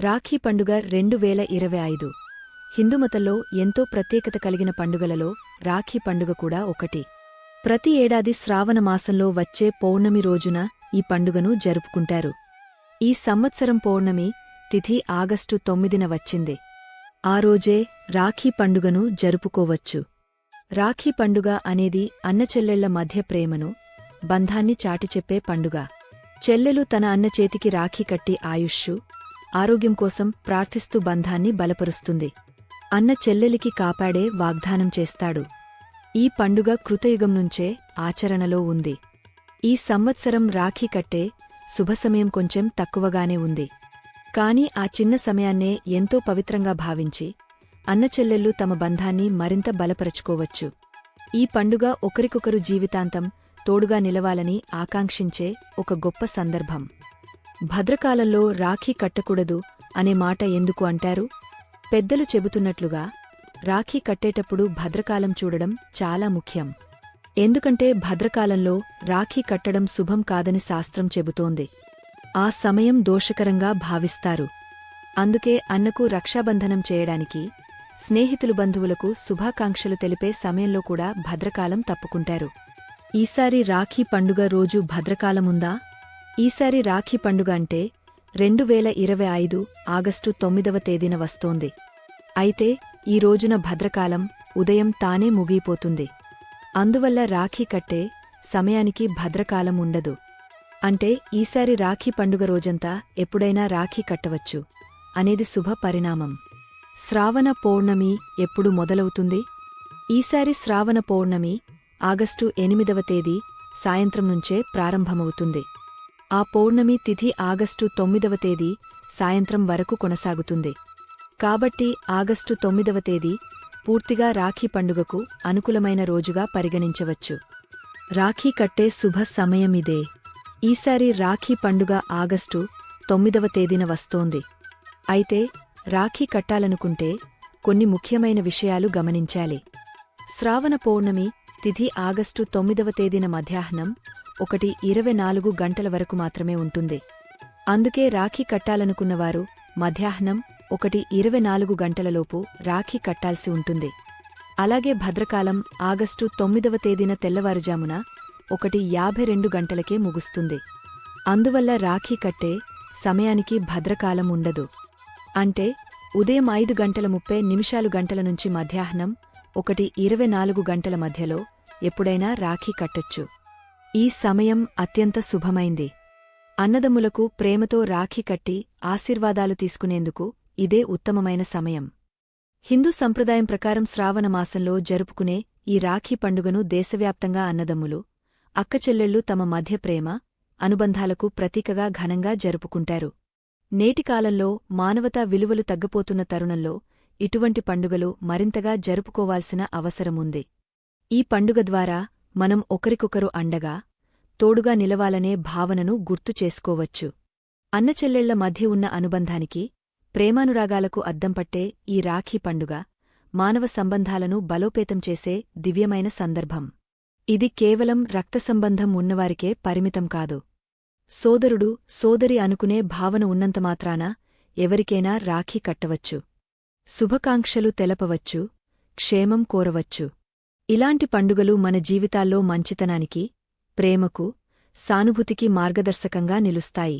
రాఖీ పండుగ రెండు వేల ఇరవై ఐదు. హిందుమతంలో ఎంతో ప్రత్యేకత కలిగిన పండుగలలో రాఖీ పండుగ కూడా ఒకటి. ప్రతి ఏడాది శ్రావణ మాసంలో వచ్చే పౌర్ణమి రోజున ఈ పండుగను జరుపుకుంటారు. ఈ సంవత్సరం పౌర్ణమి తిథి ఆగస్టు తొమ్మిదిన వచ్చింది. ఆ రోజే రాఖీ పండుగను జరుపుకోవచ్చు. రాఖీ పండుగ అనేది అన్నచెల్లెళ్ళ మధ్య ప్రేమను బంధాన్ని చాటిచెప్పే పండుగ. చెల్లెలు తన అన్న చేతికి రాఖీ కట్టి ఆయుష్షు ఆరోగ్యం కోసం ప్రార్థిస్తూ బంధాన్ని బలపరుస్తుంది. అన్న చెల్లెలికి కాపాడే వాగ్దానం చేస్తాడు. ఈ పండుగ కృతయుగం నుంచే ఆచరణలో ఉంది. ఈ సంవత్సరం రాఖీ కట్టే శుభసమయం కొంచెం తక్కువగానే ఉంది. కాని ఆ చిన్న సమయాన్నే ఎంతో పవిత్రంగా భావించి అన్నచెల్లెళ్ళు తమ బంధాన్ని మరింత బలపరచుకోవచ్చు. ఈ పండుగ ఒకరికొకరు జీవితాంతం తోడుగా నిలవాలని ఆకాంక్షించే ఒక గొప్ప సందర్భం. భద్రకాలంలో రాఖీ కట్టకూడదు అనే మాట ఎందుకు అంటారు? పెద్దలు చెబుతున్నట్లుగా రాఖీ కట్టేటప్పుడు భద్రకాలం చూడడం చాలా ముఖ్యం. ఎందుకంటే భద్రకాలంలో రాఖీ కట్టడం శుభం కాదని శాస్త్రం చెబుతోంది. ఆ సమయం దోషకరంగా భావిస్తారు. అందుకే అన్నకు రక్షాబంధనం చేయడానికి స్నేహితులు బంధువులకు శుభాకాంక్షలు తెలిపే సమయంలో కూడా భద్రకాలం తప్పుకుంటారు. ఈసారి రాఖీ పండుగ రోజు భద్రకాలముందా ఈసారి రాఖీ పండుగ అంటే రెండు వేల ఇరవై ఐదు ఆగస్టు తొమ్మిదవ తేదీన వస్తోంది. అయితే ఈ రోజున భద్రకాలం ఉదయం తానే ముగిపోతుంది అందువల్ల రాఖీ కట్టే సమయానికి భద్రకాలం ఉండదు. అంటే ఈసారి రాఖీ పండుగ రోజంతా ఎప్పుడైనా రాఖీ కట్టవచ్చు అనేది శుభ పరిణామం. శ్రావణ పౌర్ణమి ఎప్పుడు మొదలవుతుంది? ఈసారి శ్రావణ పౌర్ణమి ఆగస్టు ఎనిమిదవ తేదీ సాయంత్రం నుంచే ప్రారంభమవుతుంది. ఆ పౌర్ణమి తిథి ఆగస్టు తొమ్మిదవ తేదీ సాయంత్రం వరకు కొనసాగుతుంది. కాబట్టి ఆగస్టు తొమ్మిదవ తేదీ పూర్తిగా రాఖీ పండుగకు అనుకూలమైన రోజుగా పరిగణించవచ్చు. రాఖీ కట్టే శుభ సమయమిదే ఈసారి రాఖీ పండుగ ఆగస్టు తొమ్మిదవ తేదీన వస్తోంది. అయితే రాఖీ కట్టాలనుకుంటే కొన్ని ముఖ్యమైన విషయాలు గమనించాలి. శ్రావణ పౌర్ణమి తిథి ఆగస్టు తొమ్మిదవ తేదీన మధ్యాహ్నం ఒకటి ఇరవై నాలుగు గంటల వరకు మాత్రమే ఉంటుంది. అందుకే రాఖీ కట్టాలనుకున్నవారు మధ్యాహ్నం ఒకటి ఇరవై నాలుగు గంటలలోపు రాఖీ కట్టాల్సి ఉంటుంది. అలాగే భద్రకాలం ఆగస్టు తొమ్మిదవ తేదీన తెల్లవారుజామున ఒకటి యాభై రెండు గంటలకే ముగుస్తుంది. అందువల్ల రాఖీ కట్టే సమయానికి భద్రకాలం ఉండదు. అంటే ఉదయం ఐదు గంటల ముప్పై నిమిషాలు గంటల నుంచి మధ్యాహ్నం ఒకటి ఇరవై నాలుగు గంటల మధ్యలో ఎప్పుడైనా రాఖీ కట్టొచ్చు. ఈ సమయం అత్యంత శుభమైంది. అన్నదమ్ములకు ప్రేమతో రాఖీ కట్టి ఆశీర్వాదాలు తీసుకునేందుకు ఇదే ఉత్తమమైన సమయం. హిందూ సంప్రదాయం ప్రకారం శ్రావణమాసంలో జరుపుకునే ఈ రాఖీ పండుగను దేశవ్యాప్తంగా అన్నదమ్ములు అక్కచెల్లెళ్ళు తమ మధ్య ప్రేమ అనుబంధాలకు ప్రతీకగా ఘనంగా జరుపుకుంటారు. నేటికాలంలో మానవతా విలువలు తగ్గపోతున్న తరుణంలో ఇటువంటి పండుగలు మరింతగా జరుపుకోవాల్సిన అవసరముంది. ఈ పండుగ ద్వారా మనం ఒకరికొకరు అండగా తోడుగా నిలవాలనే భావనను గుర్తు చేసుకోవచ్చు. అన్నచెల్లెళ్ళ మధ్య ఉన్న అనుబంధానికి ప్రేమానురాగాలకు అద్దంపట్టే ఈ రాఖీ పండుగ మానవ సంబంధాలను బలోపేతం చేసే దివ్యమైన సందర్భం. ఇది కేవలం రక్తసంబంధం ఉన్నవారికే పరిమితం కాదు. సోదరుడు సోదరి అనుకునే భావన ఉన్నంతమాత్రాన ఎవరికైనా రాఖీ కట్టవచ్చు. శుభకాంక్షలు తెలపవచ్చు క్షేమం కోరవచ్చు. ఇలాంటి పండుగలు మన జీవితాల్లో మంచితనానికి ప్రేమకు సానుభూతికి మార్గదర్శకంగా నిలుస్తాయి.